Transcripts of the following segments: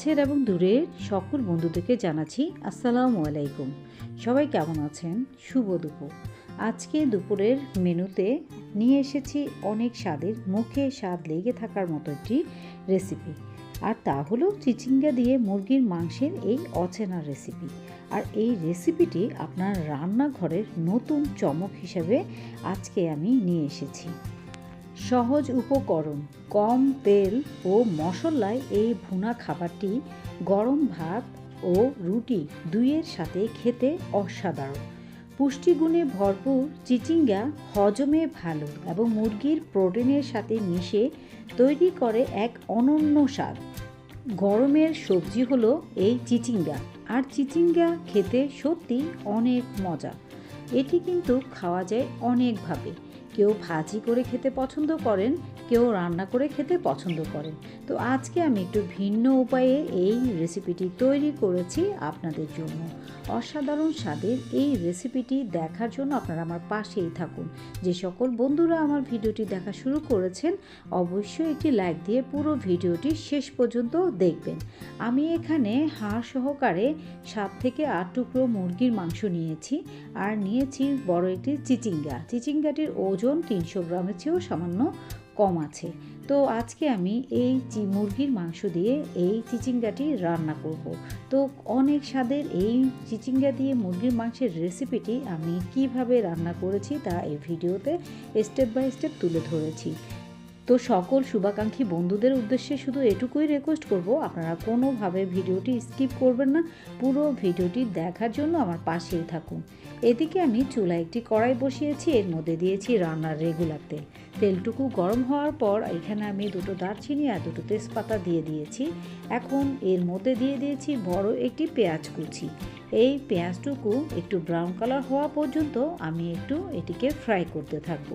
কাছের এবং দূরের সকল বন্ধুদেরকে জানাচ্ছি আসসালামু আলাইকুম। সবাই কেমন আছেন? শুভ দুপুর। আজকে দুপুরের মেনুতে নিয়ে এসেছি অনেক স্বাদের, মুখে স্বাদ লেগে থাকার মতো একটি রেসিপি আর তা হলো চিচিঙ্গা দিয়ে মুরগির মাংসের এই অচেনা রেসিপি আর এই রেসিপিটি আপনার রান্নাঘরের নতুন চমক হিসেবে আজকে আমি নিয়ে এসেছি। সহজ উপকরণ, কম তেল ও মশলায় এই ভুনা খাবারটি গরম ভাত ও রুটি দুইয়ের সাথে খেতে অসাধারণ। পুষ্টিগুণে ভরপুর চিচিঙ্গা হজমে ভালো এবং মুরগির প্রোটিনের সাথে মিশে তৈরি করে এক অনন্য স্বাদ। গরমের সবজি হলো এই চিচিঙ্গা। আর চিচিঙ্গা খেতে সত্যি অনেক মজা। এটি কিন্তু খাওয়া যায় অনেকভাবে। কেউ ভাজি করে খেতে পছন্দ করেন কেউ রান্না করে খেতে পছন্দ করেন। তো আজকে আমি একটু ভিন্ন উপায়ে এই রেসিপিটি তৈরি করেছি আপনাদের জন্য। অসাধারণ স্বাদের এই রেসিপিটি দেখার জন্য আপনারা আমার পাশেই থাকুন। যে সকল বন্ধুরা আমার ভিডিওটি দেখা শুরু করেছেন, অবশ্যই একটি লাইক দিয়ে পুরো ভিডিওটি শেষ পর্যন্ত দেখবেন। আমি এখানে হাড় সহকারে সাত থেকে আট টুকরো মুরগির মাংস নিয়েছি আর নিয়েছি বড় একটি চিচিঙ্গা। চিচিঙ্গাটির ওজন তিনশো গ্রামের চেয়েও সামান্য। কম আছে। তো আজকে আমি এই চি, মুরগির মাংস দিয়ে এই চিচিঙ্গাটি রান্না করব। তো অনেক স্বাদের এই চিচিঙ্গা দিয়ে মুরগির মাংসের রেসিপিটি আমি কীভাবে রান্না করেছি তা এই ভিডিওতে স্টেপ বাই স্টেপ তুলে ধরেছি। তো সকল শুভাকাঙ্ক্ষী বন্ধুদের উদ্দেশ্যে শুধু এটুকুই রিকোয়েস্ট করব, আপনারা কোনোভাবে ভিডিওটি স্কিপ করবেন না। পুরো ভিডিওটি দেখার জন্য আমার পাশেই থাকুন। এদিকে আমি চুলায় একটি কড়াই বসিয়েছি, এর মধ্যে দিয়েছি রান্নার রেগুলার তেল। তেলটুকু গরম হওয়ার পর এখানে আমি দুটো দারচিনি আর দুটো তেজপাতা দিয়ে দিয়েছি। এখন এর মধ্যে দিয়ে দিয়েছি বড় একটি পেঁয়াজ কুচি। এই পেঁয়াজটুকু একটু ব্রাউন কালার হওয়া পর্যন্ত আমি একটু এটিকে ফ্রাই করতে থাকব।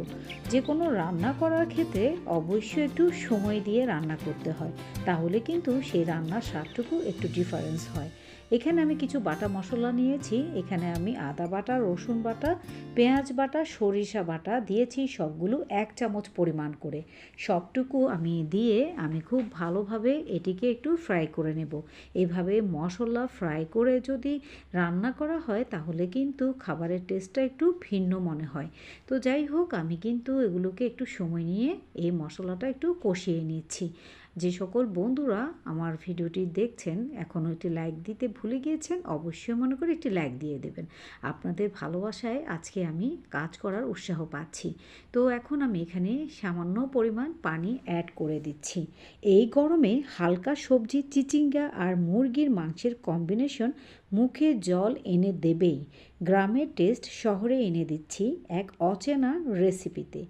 যে কোনো রান্না করার ক্ষেত্রে অবশ্যই একটু সময় দিয়ে রান্না করতে হয়, তাহলে কিন্তু সেই রান্নার স্বাদটুকু একটু ডিফারেন্স হয়। এখানে আমি কিছু বাটা মশলা নিয়েছি। এখানে আমি আদা বাটা, রসুন বাটা, পেঁয়াজ বাটা, সরিষা বাটা দিয়েছি সবগুলো এক চামচ পরিমাণ করে। সবটুকু আমি দিয়ে আমি খুব ভালোভাবে এটিকে একটু ফ্রাই করে নেব। এভাবে মশলা ফ্রাই করে যদি রান্না করা হয় তাহলে কিন্তু খাবারের টেস্টটা একটু ভিন্ন মনে হয়। তো যাই হোক, আমি কিন্তু এগুলোকে একটু সময় নিয়ে এই মশলাটা একটু কষিয়ে নিচ্ছি। যে সকল বন্ধুরা আমার ভিডিওটি দেখছেন, এখনও একটি লাইক দিতে ভুলে গিয়েছেন, অবশ্যই মনে করে একটি লাইক দিয়ে দেবেন। আপনাদের ভালোবাসায় আজকে আমি কাজ করার উৎসাহ পাচ্ছি। তো এখন আমি এখানে সামান্য পরিমাণ পানি অ্যাড করে দিচ্ছি। এই গরমে হালকা সবজি, চিচিঙ্গা আর মুরগির মাংসের কম্বিনেশন মুখে জল এনে দেবেই। গ্রামের টেস্ট শহরে এনে দিচ্ছি এক অচেনা রেসিপিতে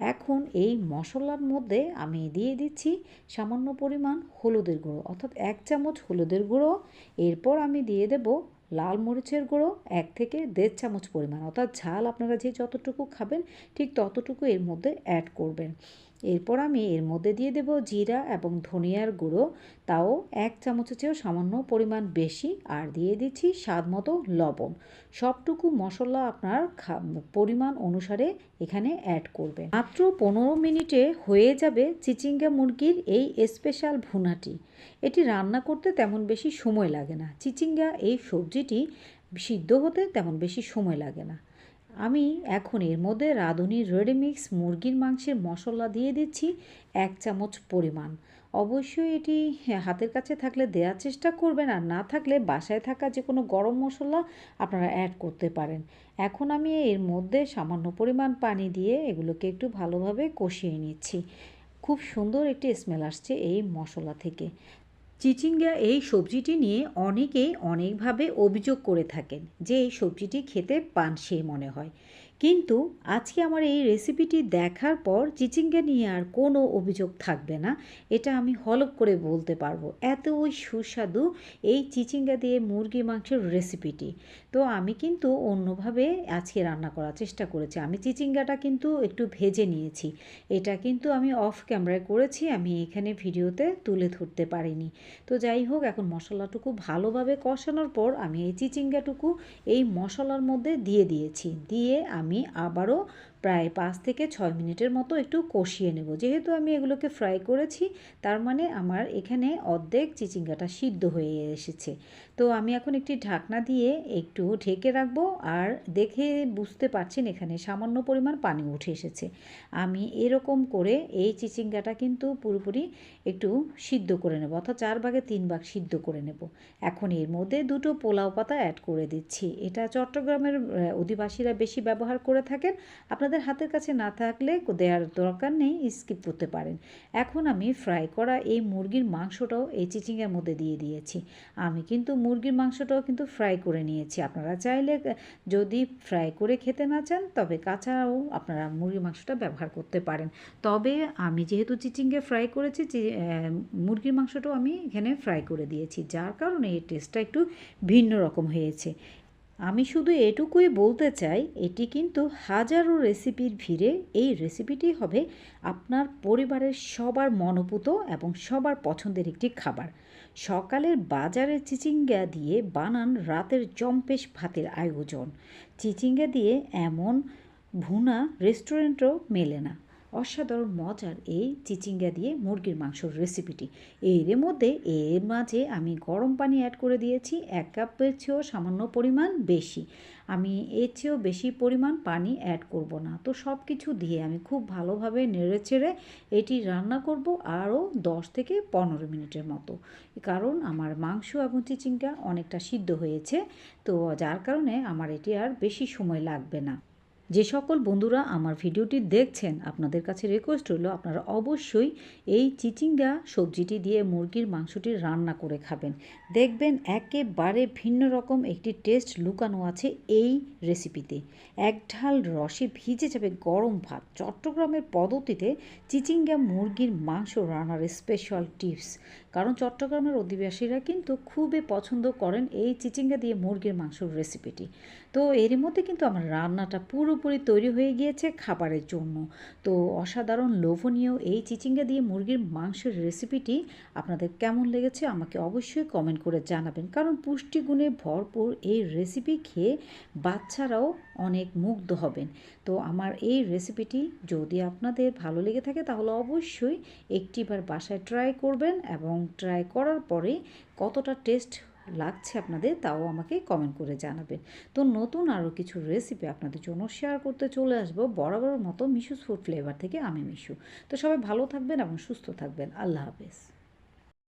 এখন এই মশলার মধ্যে আমি দিয়ে দিচ্ছি সামান্য পরিমাণ হলুদের গুঁড়ো, অর্থাৎ এক চামচ হলুদের গুঁড়ো। এরপর আমি দিয়ে দেব লাল মরিচের গুঁড়ো, এক থেকে দেড় চামচ পরিমাণ। অর্থাৎ ঝাল আপনারা যে যতটুকু খাবেন, ঠিক ততটুকু এর মধ্যে অ্যাড করবেন। এরপর আমি এর মধ্যে দিয়ে দেব জিরা এবং ধনিয়ার গুঁড়ো। তাও এক চামচের চেয়েও সামান্য পরিমাণ বেশি। আর দিয়ে দিচ্ছি স্বাদ মতো লবণ। সবটুকু মশলা আপনার পরিমাণ অনুসারে এখানে অ্যাড করবেন। মাত্র পনেরো মিনিটে হয়ে যাবে চিচিঙ্গা মুরগির এই স্পেশাল ভুনাটি। এটি রান্না করতে তেমন বেশি সময় লাগে না। চিচিঙ্গা এই সবজিটি সিদ্ধ হতে তেমন বেশি সময় লাগে না। আমি এখন এর মধ্যে রাঁধুনি রেডিমিক্স মুরগির মাংসের মশলা দিয়ে দিচ্ছি এক চামচ পরিমাণ। অবশ্যই এটি হাতের কাছে থাকলে দেওয়ার চেষ্টা করবেন আর না থাকলে বাসায় থাকা যে কোনো গরম মশলা আপনারা অ্যাড করতে পারেন। এখন আমি এর মধ্যে সামান্য পরিমাণ পানি দিয়ে এগুলোকে একটু ভালোভাবে কষিয়ে নিচ্ছি। খুব সুন্দর একটি স্মেল আসছে এই মশলা থেকে। চিচিঙ্গা এই সবজিটি নিয়ে অনেকেই অনেকভাবে অভিযোগ করে থাকেন যে এই সবজিটি খেতে পানসে মনে হয়। কিন্তু আজকে আমার এই রেসিপিটি দেখার পর চিচিঙ্গা নিয়ে আর কোনো অভিযোগ থাকবে না। এটা আমি হলপ করে বলতে পারব। এত ওই সুস্বাদু এই চিচিঙ্গা দিয়ে মুরগি মাংসের রেসিপিটি তো আমি কিন্তু অন্যভাবে আজকে রান্না করার চেষ্টা করেছি। আমি চিচিঙ্গাটা কিন্তু একটু ভেজে নিয়েছি। এটা কিন্তু আমি অফ ক্যামেরায় করেছি। আমি এখানে ভিডিওতে তুলে ধরতে পারিনি। তো যাই হোক, এখন মশলাটুকু ভালোভাবে কষানোর পর আমি এই চিচিঙ্গাটুকু এই মশলার মধ্যে দিয়ে দিয়েছি। দিয়ে আমি আমি আবারও প্রায় পাঁচ থেকে ছয় মিনিটের মতো একটু কষিয়ে নেব। যেহেতু আমি এগুলোকে ফ্রাই করেছি, তার মানে আমার এখানে অর্ধেক চিচিঙ্গাটা সিদ্ধ হয়ে এসেছে। তো আমি এখন একটি ঢাকনা দিয়ে একটু ঢেকে রাখব আর দেখে বুঝতে পারছেন এখানে সামান্য পরিমাণ পানি উঠে এসেছে। আমি এরকম করে এই চিচিঙ্গাটা কিন্তু পুরোপুরি একটু সিদ্ধ করে নেব, অর্থাৎ চার ভাগে তিন ভাগ সিদ্ধ করে নেব। এখন এর মধ্যে দুটো পোলাও পাতা অ্যাড করে দিচ্ছি। এটা চট্টগ্রামের অধিবাসীরা বেশি ব্যবহার করে থাকেন। আপনাদের হাতের কাছে না থাকলে দেওয়ার দরকার নেই স্কিপ করতে পারেন। এখন আমি ফ্রাই করা এই মুরগির মাংসটাও এই চিচিংয়ের মধ্যে দিয়ে দিয়েছি। আমি কিন্তু মুরগির মাংসটাও কিন্তু ফ্রাই করে নিয়েছি। আপনারা চাইলে, যদি ফ্রাই করে খেতে না চান, তবে কাঁচাও আপনারা মুরগির মাংসটা ব্যবহার করতে পারেন। তবে আমি যেহেতু চিচিংয়ে ফ্রাই করেছি মুরগির মাংসটাও আমি এখানে ফ্রাই করে দিয়েছি। যার কারণে এই টেস্টটা একটু ভিন্ন রকম হয়েছে। আমি শুধু এটুকুই বলতে চাই, এটি কিন্তু হাজারো রেসিপির ভিড়ে এই রেসিপিটি হবে আপনার পরিবারের সবার মনোপুত এবং সবার পছন্দের একটি খাবার। সকালের বাজারে চিচিঙ্গা দিয়ে বানান রাতের জম্পেশ ভাতের আয়োজন। চিচিঙ্গা দিয়ে এমন ভুনা রেস্টুরেন্টও মেলে না। অসাধারণ মজার এই চিচিঙ্গা দিয়ে মুরগির মাংসর রেসিপিটি এর মধ্যে, এর মাঝে আমি গরম পানি অ্যাড করে দিয়েছি, এক কাপের চেয়েও সামান্য পরিমাণ বেশি। আমি এর চেয়েও বেশি পরিমাণ পানি অ্যাড করব না। তো সব কিছু দিয়ে আমি খুব ভালোভাবে নেড়ে চেড়ে এটি রান্না করব আরও দশ থেকে পনেরো মিনিটের মতো। কারণ আমার মাংস এবং চিচিঙ্গা অনেকটা সিদ্ধ হয়েছে, তো যার কারণে আমার এটি আর বেশি সময় লাগবে না। যে সকল বন্ধুরা আমার ভিডিওটি দেখছেন, আপনাদের কাছে রিকোয়েস্ট হলো আপনারা অবশ্যই এই চিচিঙ্গা সবজিটি দিয়ে মুরগির মাংসটি রান্না করে খাবেন। দেখবেন একেবারে ভিন্ন রকম একটি টেস্ট লুকানো আছে এই রেসিপিতে এক ঢাল রসে ভিজে যাবে গরম ভাত। চট্টগ্রামের পদ্ধতিতে চিচিঙ্গা মুরগির মাংস রান্নার স্পেশাল টিপস কারণ চট্টগ্রামের অধিবাসীরা কিন্তু খুবই পছন্দ করেন এই চিচিঙ্গা দিয়ে মুরগির মাংসর রেসিপিটি তো এর মধ্যে কিন্তু আমার রান্নাটা পুরোপুরি তৈরি হয়ে গিয়েছে খাবারের জন্য। তো অসাধারণ লোভনীয় এই চিচিঙ্গা দিয়ে মুরগির মাংসের রেসিপিটি আপনাদের কেমন লেগেছে আমাকে অবশ্যই কমেন্ট করে জানাবেন। কারণ পুষ্টিগুণে ভরপুর এই রেসিপি খেয়ে বাচ্চারাও অনেক মুগ্ধ হবেন। তো আমার এই রেসিপিটি যদি আপনাদের ভালো লেগে থাকে তাহলে অবশ্যই একটিবার বাসায় ট্রাই করবেন এবং ট্রাই করার পরে কতটা টেস্ট লাগছে আপনাদের তাও আমাকে কমেন্ট করে জানাবেন। তো নতুন আরও কিছু রেসিপি আপনাদের জন্য শেয়ার করতে চলে আসব বরাবর মতো মিশুস ফুড ফ্লেভার থেকে আমি মিশু তো সবাই ভালো থাকবেন এবং সুস্থ থাকবেন। আল্লাহ হাফেজ।